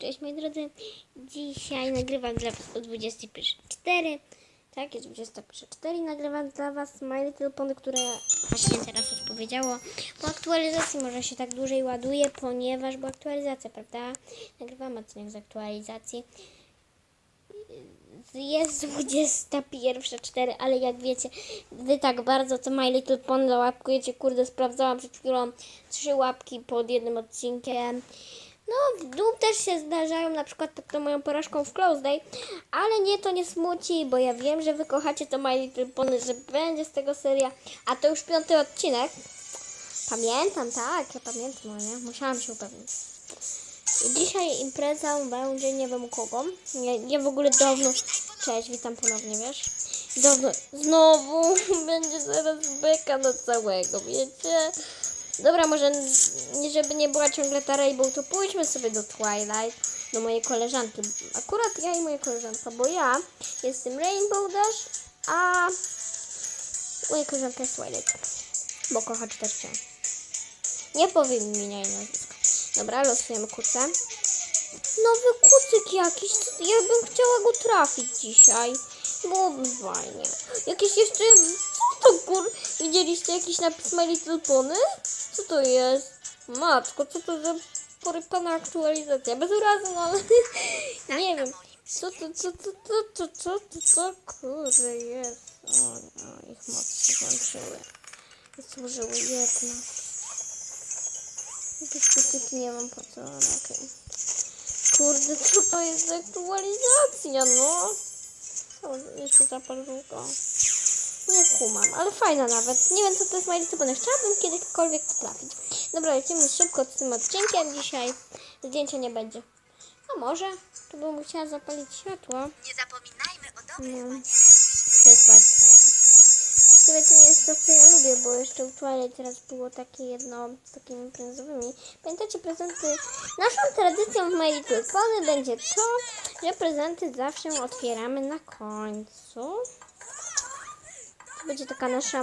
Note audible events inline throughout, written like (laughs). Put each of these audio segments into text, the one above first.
Cześć moi drodzy, dzisiaj nagrywam dla was o 21.04 Tak, jest 21.04 i nagrywam dla was My Little Pony, które właśnie teraz odpowiedziało Po aktualizacji. Może się tak dłużej ładuje, ponieważ była aktualizacja, prawda? Nagrywam odcinek z aktualizacji. Jest 21.04, ale jak wiecie, wy tak bardzo to My Little Pony łapkujecie, kurde, sprawdzałam przed chwilą trzy łapki pod jednym odcinkiem. No, w dół też się zdarzają, na przykład pod tą moją porażką w Close Day, ale nie, to nie smuci, bo ja wiem, że wy kochacie to My Little Pony, że będzie z tego seria, a to już piąty odcinek. Pamiętam, tak, ja pamiętam, no nie? Musiałam się upewnić. I dzisiaj impreza będzie nie wiem kogo. Nie, nie w ogóle dawno. Cześć, witam ponownie, wiesz? Dawno. Znowu (laughs) będzie zaraz beka na całego, wiecie? Dobra, może żeby nie była ciągle ta Rainbow, to pójdźmy sobie do Twilight, do mojej koleżanki. Akurat ja i moja koleżanka, bo ja jestem Rainbow Dash, a moja koleżanka jest Twilight, bo kocha czytać książki. Nie powiem imienia i nazwiska. Dobra, losujemy kucę. Nowy kucyk jakiś. Ja bym chciała go trafić dzisiaj. Byłoby fajnie. Jakieś jeszcze... Co to kur... Widzieliście jakiś napis My Little Pony? Co to jest? Matko, co to za porypana aktualizacja? Bez urazy, no ale... (laughs) Nie wiem. Co to, co to, co to, co to, co kurde jest? O, o ich moc się włączyły. Służyły jedna. Jakieś kucyki nie mam po co, ale okej. Kurde, co to jest za aktualizacja, no? O, jeszcze zaparzułka. Nie kumam, ale fajna nawet. Nie wiem, co to jest moja licypona. Chciałabym kiedykolwiek to trafić. Dobra, lecimy szybko z tym odcinkiem dzisiaj. Zdjęcia nie będzie. A może? To bym musiała zapalić światło. Nie zapominajmy o dobrych No. To jest bardzo fajne. W sumie to nie jest to, co ja lubię, bo jeszcze u Twilight teraz było takie jedno z takimi prezentowymi. Pamiętacie prezenty? Naszą tradycją w My Little Pony będzie to, że prezenty zawsze otwieramy na końcu. To będzie taka nasza...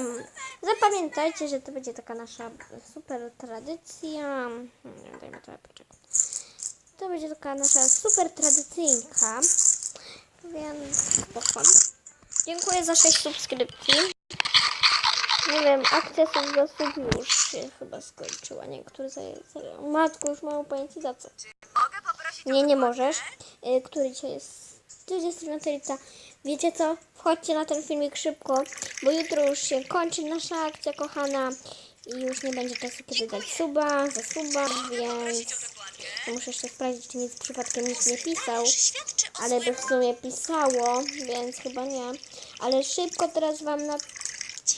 Zapamiętajcie, że to będzie taka nasza super tradycja. Dajmy trochę poczekać. To będzie taka nasza super tradycyjka. Więc spoko. Dziękuję za 6 subskrypcji. Nie wiem, akcja z zasób już się chyba skończyła. Niektóre za... za- Matko, już mają pojęcie za co. Mogę poprosić Nie, nie możesz. Y, Który dzisiaj jest? 29 lipca. Wiecie co? Wchodźcie na ten filmik szybko, bo jutro już się kończy nasza akcja kochana i już nie będzie czasu, kiedy dać suba, za suba, więc muszę jeszcze sprawdzić, czy nic przypadkiem nikt nie pisał, ale by w sumie pisało, więc chyba nie. Ale szybko teraz wam na,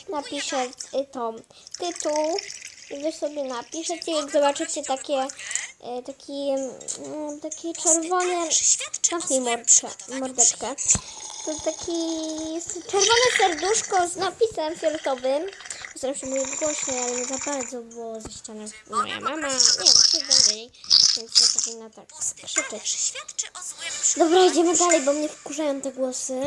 napiszę y, to tytuł i wy sobie napiszecie, jak zobaczycie takie, y, taki, mm, takie czerwone, zamknij mordeczkę. To taki jest czerwone serduszko z napisem fioletowym. Staram się mówić głośniej, ale nie za bardzo, bo ze ściany moja mama, nie wiem, dalej, więc nie powinna tak krzyczeć. Dobra, idziemy dalej, bo mnie wkurzają te głosy.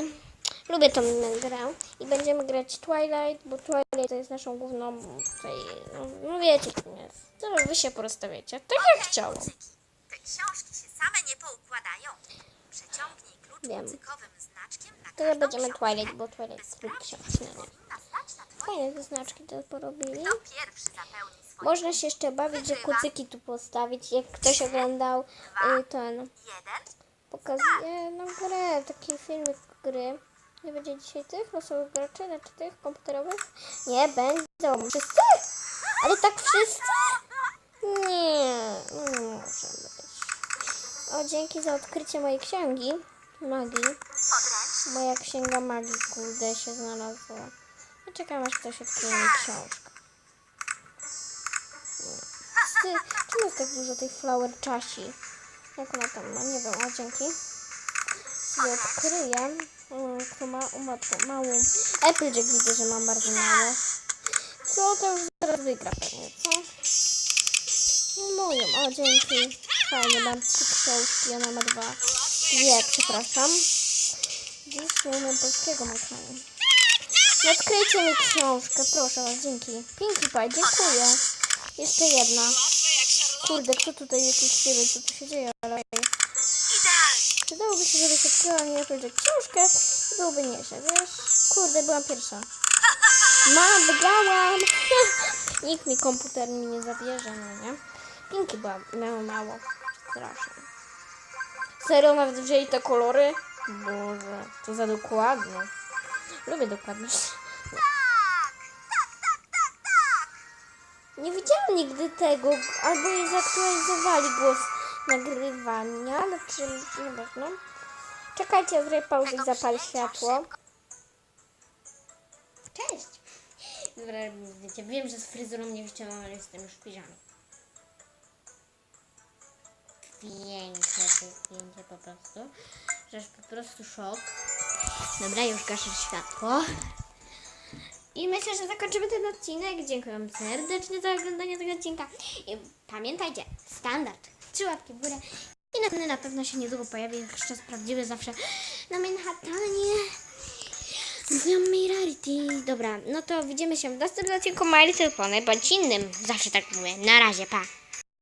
Lubię tą grę i będziemy grać Twilight, bo Twilight to jest naszą główną tutaj, no, wiecie. To wy się porozstawiacie, tak jak chciałam. Te książki się same nie poukładają. Przeciągnij klucz Wiem. językowym znaczkiem na każdą będziemy. Twilight, bo Twilight stać na twoim Fajne te znaczki to porobili. Kto pierwszy zapełni swoje Można się jeszcze bawić, że kucyki tu postawić. Jak ktoś oglądał y, ten, pokazuje no grę, taki filmik gry. Nie będzie dzisiaj tych losowych graczy, znaczy tych komputerowych? Nie, będą. Wszyscy? Ale tak wszyscy? Nie, nie może być. O, dzięki za odkrycie mojej księgi magii. Moja księga magii, kurde, się znalazła. Ja czekam, aż ktoś odkryje mi książkę. Ty, czemu jest tak dużo tych flower czasi? Jak ona tam ma? Nie wiem, a dzięki. Sobie odkryję. Mm, Kto ma o matko, małą. Applejack widzę, że mam bardzo mało. Co, to już zaraz wygra pewnie, co? No moją, o dzięki. Fajnie, mam trzy książki, ona ma dwa. Dwie, przepraszam. Dziś nie umiem polskiego makania. No odkryjcie mi książkę, proszę was, dzięki. Pinkie Pie, dziękuję. Jeszcze jedna. Kurde, kto tutaj jakiś nie wiem, co tu się dzieje, ale przydałoby się, żebyś odkryła mi jakąś książkę i byłoby nieźle, wiesz? Kurde, byłam pierwsza. Mam, wygrałam! (laughs) Nikt mi komputer mi nie zabierze, no nie? Pinki była, miało mało. Strasznie. Serio, nawet wzięli te kolory? Boże, to za dokładne. Lubię dokładność. Nie widziałam nigdy tego, albo jej zaktualizowali głos nagrywania, znaczy, nieważne. Czekajcie, zrobię pauzę i zapalę światło. Cześć! Dobra, wiecie, wiem, że z fryzurą nie wyciąłam, ale jestem już w piżamie. Piękne to zdjęcie po prostu. Że aż po prostu szok. Dobra, już gaszę światło. I myślę, że zakończymy ten odcinek. Dziękuję Wam serdecznie za oglądanie tego odcinka. I pamiętajcie, standard, trzy łapki w górę. I następny na pewno się niedługo pojawi. Jeszcze sprawdzimy zawsze na Manhattanie. Mówiłam mi Rarity. Dobra, no to widzimy się w następnym odcinku My Little Pony, bądź innym. Zawsze tak mówię. Na razie, pa.